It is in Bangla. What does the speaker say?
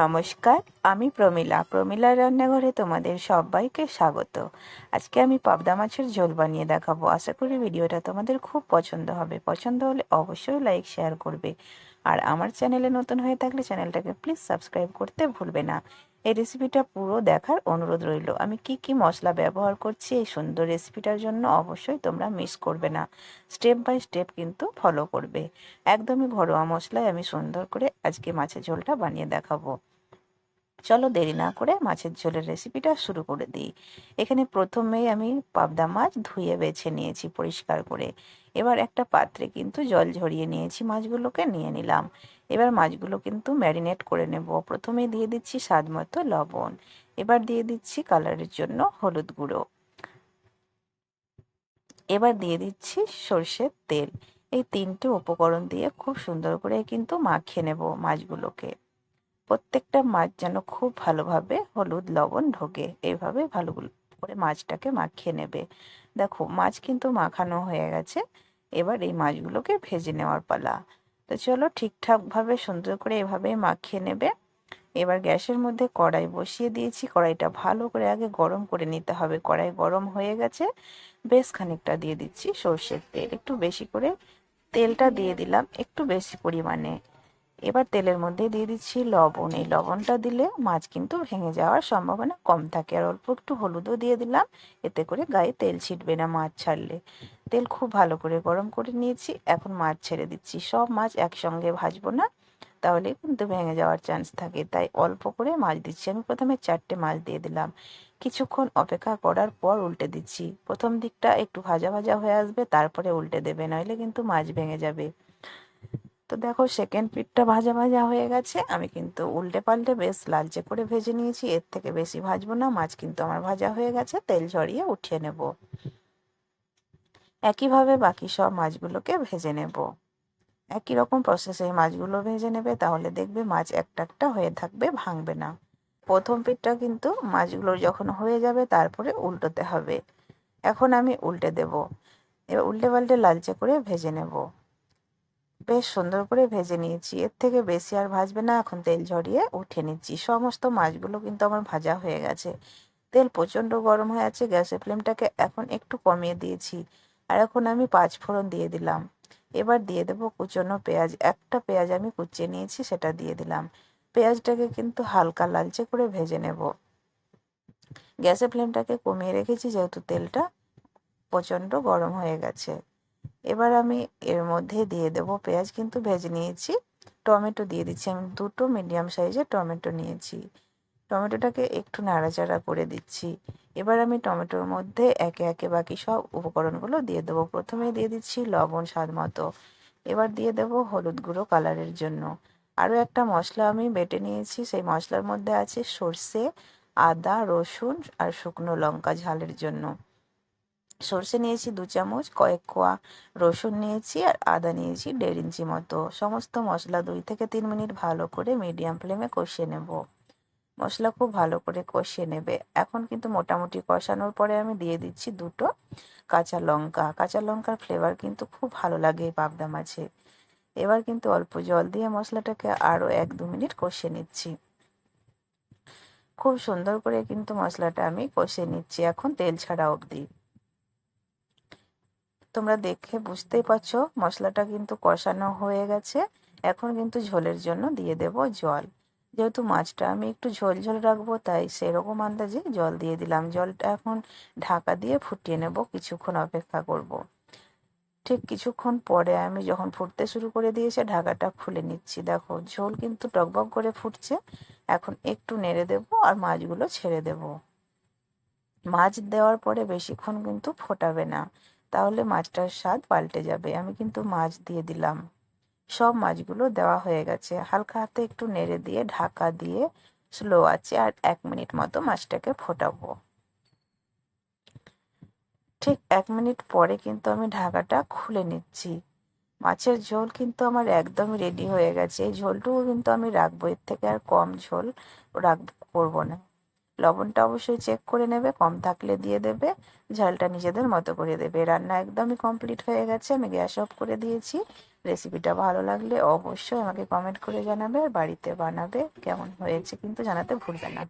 নমস্কার, আমি প্রমিলা। প্রমীলা রান্নাঘরে তোমাদের সবাইকে স্বাগত। আজকে আমি পাবদা মাছের ঝোল বানিয়ে দেখাবো। আশা করি ভিডিওটা তোমাদের খুব পছন্দ হবে। পছন্দ হলে অবশ্যই লাইক, শেয়ার করবে। আর আমার চ্যানেলে নতুন হয়ে থাকলে চ্যানেলটাকে প্লিজ সাবস্ক্রাইব করতে ভুলবে না। এই রেসিপিটা পুরো দেখার অনুরোধ রইল। আমি কি কি মশলা ব্যবহার করছি এই সুন্দর রেসিপিটার জন্য অবশ্যই তোমরা মিস করবে না। স্টেপ বাই স্টেপ কিন্তু ফলো করবে। একদমই ঘরোয়া মশলায় আমি সুন্দর করে আজকে মাছের ঝোলটা বানিয়ে দেখাবো। চলো দেরি না করে মাছের ঝোলের রেসিপিটা শুরু করে দিই। এখানে প্রথমেই আমি পাবদা মাছ ধুয়ে বেছে নিয়েছি পরিষ্কার করে। এবার একটা পাত্রে কিন্তু জল ঝরিয়ে নিয়েছি মাছগুলোকে, নিয়ে নিলাম। এবার মাছগুলো কিন্তু ম্যারিনেট করে নেব। প্রথমে দিয়ে দিচ্ছি স্বাদ মতো লবণ। এবার দিয়ে দিচ্ছি কালারের জন্য হলুদ গুঁড়ো। এবার দিয়ে দিচ্ছি সর্ষের তেল। এই তিনটে উপকরণ দিয়ে খুব সুন্দর করে কিন্তু মাখিয়ে নেব মাছগুলোকে। প্রত্যেকটা মাছ যেন খুব ভালোভাবে হলুদ লবণ ঢোকে। এইভাবে ভালো করে মাছটাকে মাখিয়ে নেবে। দেখো, মাছ কিন্তু মাখানো হয়ে গেছে। এবার এই মাছগুলোকে ভেজে নেওয়ার পালা। তো চলো ঠিকঠাকভাবে সুন্দর করে এভাবে মাখিয়ে নেবে। এবার গ্যাসের মধ্যে কড়াই বসিয়ে দিয়েছি। কড়াইটা ভালো করে আগে গরম করে নিতে হবে। কড়াই গরম হয়ে গেছে। বেশ খানিকটা দিয়ে দিচ্ছি সর্ষের তেল। একটু বেশি করে তেলটা দিয়ে দিলাম, একটু বেশি পরিমাণে। এবার তেলের মধ্যে দিয়ে দিচ্ছি লবণ। এই লবণটা দিলে মাছ কিন্তু ভেঙে যাওয়ার সম্ভাবনা কম থাকে। আর অল্প একটু হলুদও দিয়ে দিলাম। এতে করে গায়ে তেল ছিটবে না মাছ ছাড়লে। তেল খুব ভালো করে গরম করে নিয়েছি, এখন মাছ ছেড়ে দিচ্ছি। সব মাছ একসঙ্গে ভাজবো না, তাহলে কিন্তু ভেঙে যাওয়ার চান্স থাকে। তাই অল্প করে মাছ দিচ্ছি। আমি প্রথমে চারটে মাছ দিয়ে দিলাম। কিছুক্ষণ অপেক্ষা করার পর উল্টে দিচ্ছি। প্রথম দিকটা একটু ভাজা ভাজা হয়ে আসবে, তারপরে উল্টে দেবে, নইলে কিন্তু মাছ ভেঙে যাবে। তো দেখো সেকেন্ড পিঠটা ভাজা ভাজা হয়ে গেছে। আমি কিন্তু উল্টে পাল্টে বেশ লালচে করে ভেজে নিয়েছি। এর থেকে বেশি ভাজবো না, মাছ কিন্তু আমার ভাজা হয়ে গেছে। তেল ঝরিয়ে উঠিয়ে নেব। একইভাবে বাকি সব মাছগুলোকে ভেজে নেব। একই রকম প্রসেসে মাছগুলো ভেজে নেবে, তাহলে দেখবে মাছ একটা একটা হয়ে থাকবে, ভাঙবে না। প্রথম পিঠটা কিন্তু মাছগুলো যখন হয়ে যাবে, তারপরে উল্টোতে হবে। এখন আমি উল্টে দেব। এবার উল্টে পাল্টে লালচে করে ভেজে নেব। বেশ সুন্দর করে ভেজে নিয়েছি। এর থেকে বেশি আর ভাজবে না। এখন তেল ঝরিয়ে উঠে নিচ্ছি। সমস্ত মাছগুলো কিন্তু আমার ভাজা হয়ে গেছে। তেল প্রচণ্ড গরম হয়ে আছে, গ্যাসের ফ্লেমটাকে এখন একটু কমিয়ে দিয়েছি। আর এখন আমি পাঁচ ফোড়ন দিয়ে দিলাম। এবার দিয়ে দেবো কুচনো পেঁয়াজ। একটা পেঁয়াজ আমি কুচিয়ে নিয়েছি, সেটা দিয়ে দিলাম। পেঁয়াজটাকে কিন্তু হালকা লালচে করে ভেজে নেব। গ্যাসের ফ্লেমটাকে কমিয়ে রেখেছি, যেহেতু তেলটা প্রচণ্ড গরম হয়ে গেছে। এবার আমি এর মধ্যে দিয়ে দেব পেঁয়াজ, কিন্তু ভেজে নিয়েছি। টমেটো দিয়ে দিচ্ছি। আমি দুটো মিডিয়াম সাইজের টমেটো নিয়েছি। টমেটোটাকে একটু নাড়াচাড়া করে দিচ্ছি। এবার আমি টমেটোর মধ্যে একে একে বাকি সব উপকরণগুলো দিয়ে দেবো। প্রথমে দিয়ে দিচ্ছি লবণ স্বাদ মতো। এবার দিয়ে দেবো হলুদ গুঁড়ো কালারের জন্য। আরও একটা মশলা আমি বেটে নিয়েছি। সেই মশলার মধ্যে আছে সর্ষে, আদা, রসুন আর শুকনো লঙ্কা ঝালের জন্য। সর্ষে নিয়েছি দু চামচ, কয়েক কোয়া রসুন নিয়েছি আর আদা নিয়েছি দেড় ইঞ্চি মতো। সমস্ত মশলা দুই থেকে তিন মিনিট ভালো করে মিডিয়াম ফ্লেমে কষিয়ে নেব। মশলা খুব ভালো করে কষিয়ে নেবে। এখন কিন্তু মোটামুটি কষানোর পরে আমি দিয়ে দিচ্ছি দুটো কাঁচা লঙ্কা। কাঁচা লঙ্কার ফ্লেভার কিন্তু খুব ভালো লাগে এই পাবদা মাছে। এবার কিন্তু অল্প জল দিয়ে মশলাটাকে আরও এক দু মিনিট কষিয়ে নিচ্ছি। খুব সুন্দর করে কিন্তু মশলাটা আমি কষিয়ে নিচ্ছি, এখন তেল ছাড়া অবধি। তোমরা দেখে বুঝতেই পারছ মশলাটা কিন্তু কষানো হয়ে গেছে। এখন কিন্তু ঝোলের জন্য দিয়ে দেব জল। যেহেতু মাছটা আমি একটু ঝোল ঝোল রাখব, তাই সেরকম আন্দাজে জল দিয়ে দিলাম। জলটা এখন ঢাকা দিয়ে ফুটিয়ে নেব, কিছুক্ষণ অপেক্ষা করব। ঠিক কিছুক্ষণ পরে আমি যখন ফুটতে শুরু করে দিয়েছে, ঢাকাটা খুলে নিচ্ছি। দেখো, ঝোল কিন্তু টকবক করে ফুটছে। এখন একটু নেড়ে দেব আর মাছগুলো ছেড়ে দেব। মাছ দেওয়ার পরে বেশিক্ষণ কিন্তু ফোটাবে না। তাহলে মাছটার স্বাদ পাল্টে যাবে। আমি কিন্তু মাছ দিয়ে দিলাম। সব মাছগুলো দেওয়া হয়ে গেছে। হালকা হাতে একটু নেড়ে দিয়ে ঢাকা দিয়ে স্লো আছে আর এক মিনিট মতো মাছটাকে ফোটাবো। ঠিক এক মিনিট পরে কিন্তু আমি ঢাকাটা খুলে নিচ্ছি। মাছের ঝোল কিন্তু আমার একদমই রেডি হয়ে গেছে। এই ঝোলটুকু কিন্তু আমি রাখব। এর থেকে আর কম ঝোল রাখ করব না। লবণটা অবশ্যই চেক করে নেবে, কম থাকলে দিয়ে দেবে, ঝালটা নিজেদের মতো করে দেবে। রান্না একদমই কমপ্লিট হয়ে গেছে, আমি গ্যাস অফ করে দিয়েছি। রেসিপিটা ভালো লাগলে অবশ্যই আমাকে কমেন্ট করে জানাবে, বাড়িতে বানাবে, কেমন হয়েছে কিন্তু জানাতে ভুলবে না।